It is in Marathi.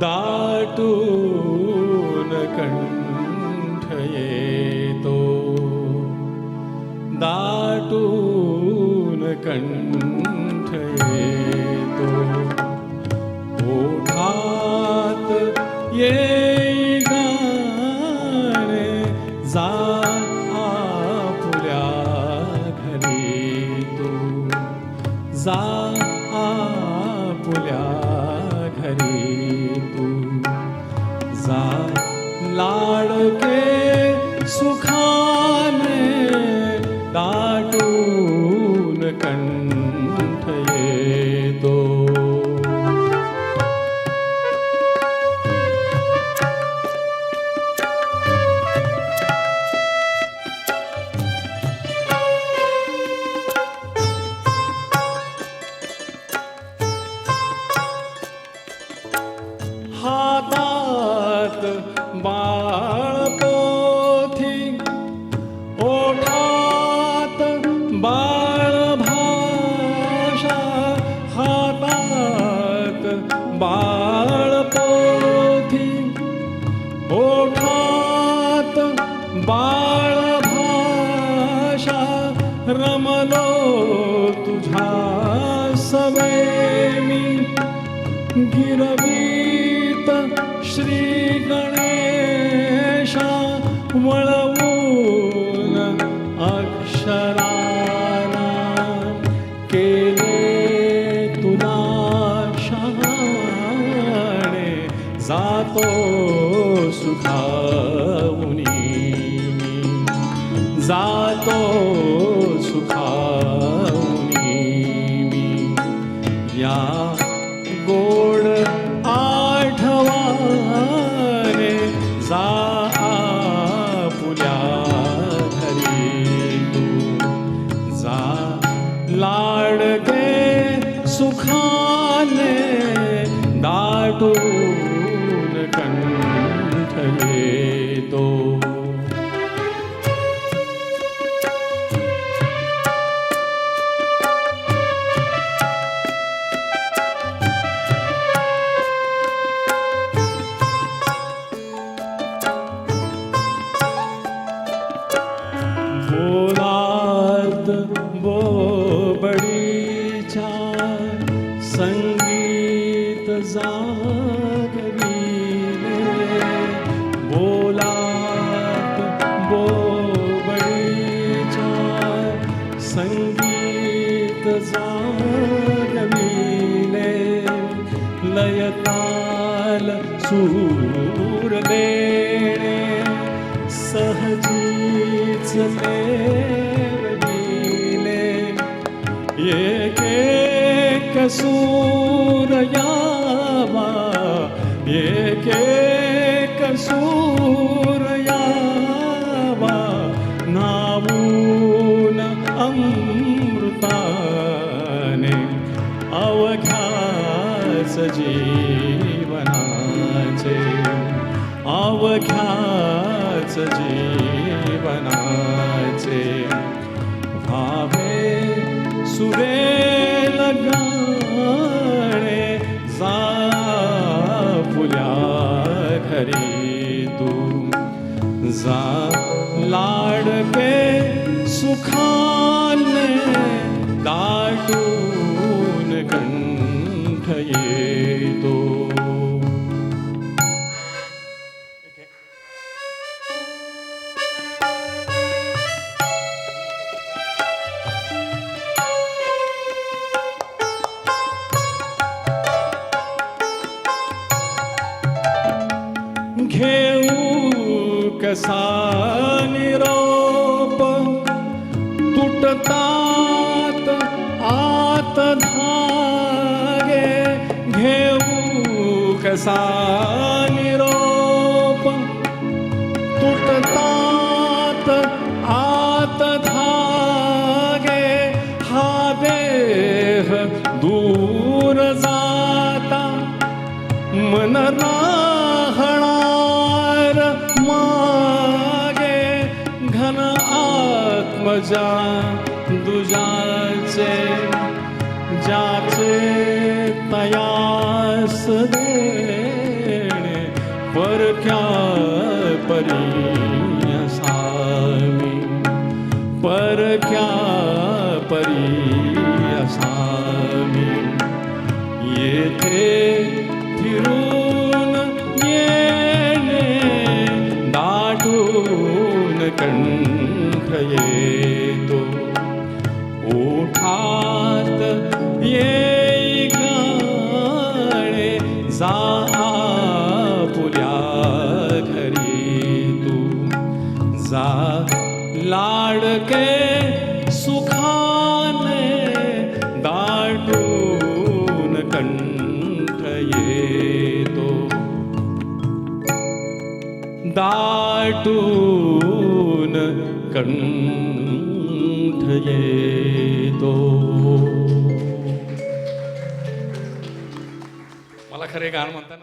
दाटून कंठ येतो दाटून कंठ येतो ओठात येई गाणे जा आपुल्या घरी तू. जा आपुल्या सुखाने दाटून कंठ येतो हातात रमलो तुझा सवे मी. गिरवीत श्री गणेशा वळवून अक्षराना केले तुला शाणे जातो सुखावुनी जा या गोड आठवाने जा आपुल्या घरी तू. जा लाडके सुखाने दाटू संगीत जागविले बोलात बोबडीच्या संगीत जागविले लयताल सूर देणे सहजीच एक सूर यावा एक एक सूर यावा नावून अमृताने अवघ्याच जीवनाचे अवघ्याच जीवनाचे भावे सुरेल जा लाडके सुखाने दाटून कंठ येतो. कसा निरोप तुटतात आत धागे घेऊ कसा? मजा दुजाचे जाचे तयास देणे परख्या परी असामी परख्या परी असामी येथे फिरू ये येई गाणे जा आपुल्या घरी तू. जा लाडके सुखाने दाटून कंठ येतो. दाटून कंठ येतो. खरे गाणं म्हणताना